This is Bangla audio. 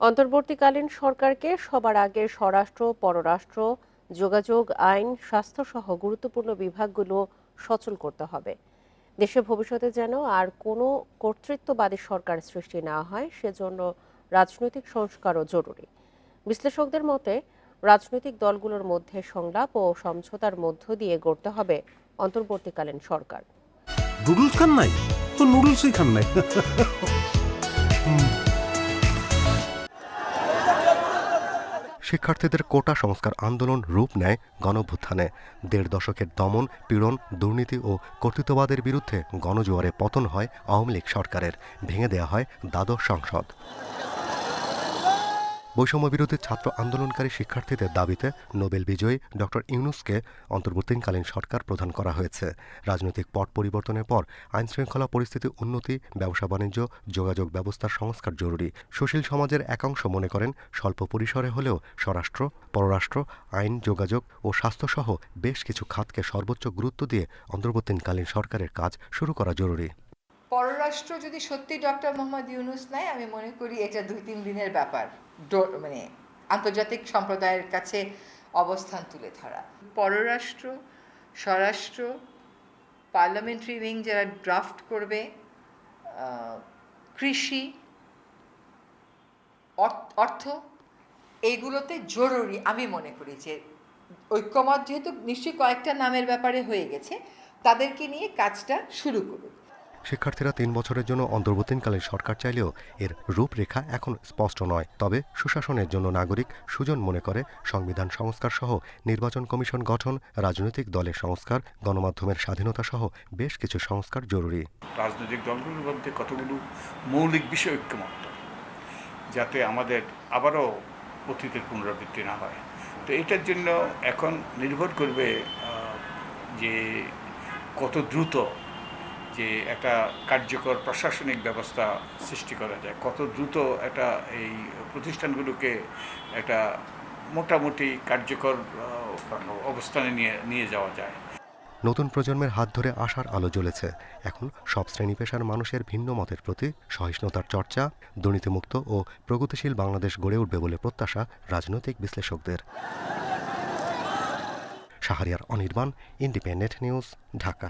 অন্তর্বর্তীকালীন সরকারকে সবার আগে স্বরাষ্ট্র, পররাষ্ট্র, যোগাযোগ, আইন, স্বাস্থ্যসহ গুরুত্বপূর্ণ বিভাগগুলো সচল করতে হবে। দেশে ভবিষ্যতে যেন আর কোনো কর্তৃত্ববাদী সরকার সৃষ্টি না হয়, সেজন্য রাজনৈতিক সংস্কারও জরুরি। বিশ্লেষকদের মতে, রাজনৈতিক দলগুলোর মধ্যে সংলাপ ও সমঝোতার মধ্য দিয়ে গড়তে হবে অন্তর্বর্তীকালীন সরকার। নুডলস খান নাই? তো নুডলসই খান নাই। শিক্ষার্থীদের কোটা সংস্কার আন্দোলন রূপ নেয় গণভ্যুত্থানে। দেড় দশকের দমন, পীড়ন, দুর্নীতি ও কর্তৃত্ববাদের বিরুদ্ধে গণজোয়ারে পতন হয় আওয়ামী লীগ সরকারের। ভেঙে দেয়া হয় দ্বাদশ সংসদ। বৈষম্য বিরোধী ছাত্র আন্দোলনকারী শিক্ষার্থীদের দাবিতে নোবেল বিজয়ী ডক্টর ইউনুসকে অন্তর্বর্তীকালীন সরকার প্রদান করা হয়েছে। রাজনৈতিক পট পরিবর্তনের পর আইন শৃঙ্খলা পরিস্থিতি উন্নতি, ব্যবসা বাণিজ্য, যোগাযোগ ব্যবস্থার সংস্কার জরুরি। সুশীল সমাজের একাংশ মনে করেন স্বল্প পরিসরে হলেও স্বরাষ্ট্র, পররাষ্ট্র, আইন, যোগাযোগ ও স্বাস্থ্যসহ বেশ কিছু খাতকে সর্বোচ্চ গুরুত্ব দিয়ে অন্তর্বর্তীকালীন সরকারের কাজ শুরু করা জরুরি। পররাষ্ট্র যদি সত্যি ডক্টর মোহাম্মদ ইউনুস নেয়, আমি মনে করি এটা দুই তিন দিনের ব্যাপার। মানে আন্তর্জাতিক সম্প্রদায়ের কাছে অবস্থান তুলে ধরা। পররাষ্ট্র, স্বরাষ্ট্র, পার্লামেন্টারি উইং যারা ড্রাফট করবে কৃষি অর- অর্থ এইগুলোতে জরুরি। আমি মনে করি যে ঐক্যমত যেহেতু নিশ্চয়ই কয়েকটা নামের ব্যাপারে হয়ে গেছে, তাদেরকে নিয়ে কাজটা শুরু করুক শিক্ষার্থীরা তিন বছরের জন্য অন্তর্বর্তীকালীন সরকার চাইলেও এর রূপরেখা এখন স্পষ্ট নয়। তবে সুশাসনের জন্য নাগরিক সুজন মনে করে, সংবিধান সংস্কার সহ নির্বাচন কমিশন গঠন, রাজনৈতিক দলের সংস্কার, গণমাধ্যমের স্বাধীনতা সহ বেশ কিছু সংস্কার জরুরি। রাজনৈতিক দলগুলোর মধ্যে কতগুলো মৌলিক বিষয় ঐক্যমত্য, যাতে আমাদের আবারও অতীতের পুনরাবৃত্তি না হয়। তো এটার জন্য এখন নির্ভর করবে যে কত দ্রুত যে একটা কার্যকর প্রশাসনিক ব্যবস্থা সৃষ্টি করা যায়, কত দ্রুত একটা এই প্রতিষ্ঠানগুলোকে একটা মোটামুটি কার্যকর অবস্থানে নিয়ে নিয়ে যাওয়া যায়। নতুন প্রজন্মের হাত ধরে আশার আলো জ্বলেছে। এখন সব শ্রেণি পেশার মানুষের ভিন্ন মতের প্রতি সহিষ্ণুতার চর্চা, দুর্নীতিমুক্ত ও প্রগতিশীল বাংলাদেশ গড়ে উঠবে বলে প্রত্যাশা রাজনৈতিক বিশ্লেষকদের। Shahriar Anirban, independent news, Dhaka.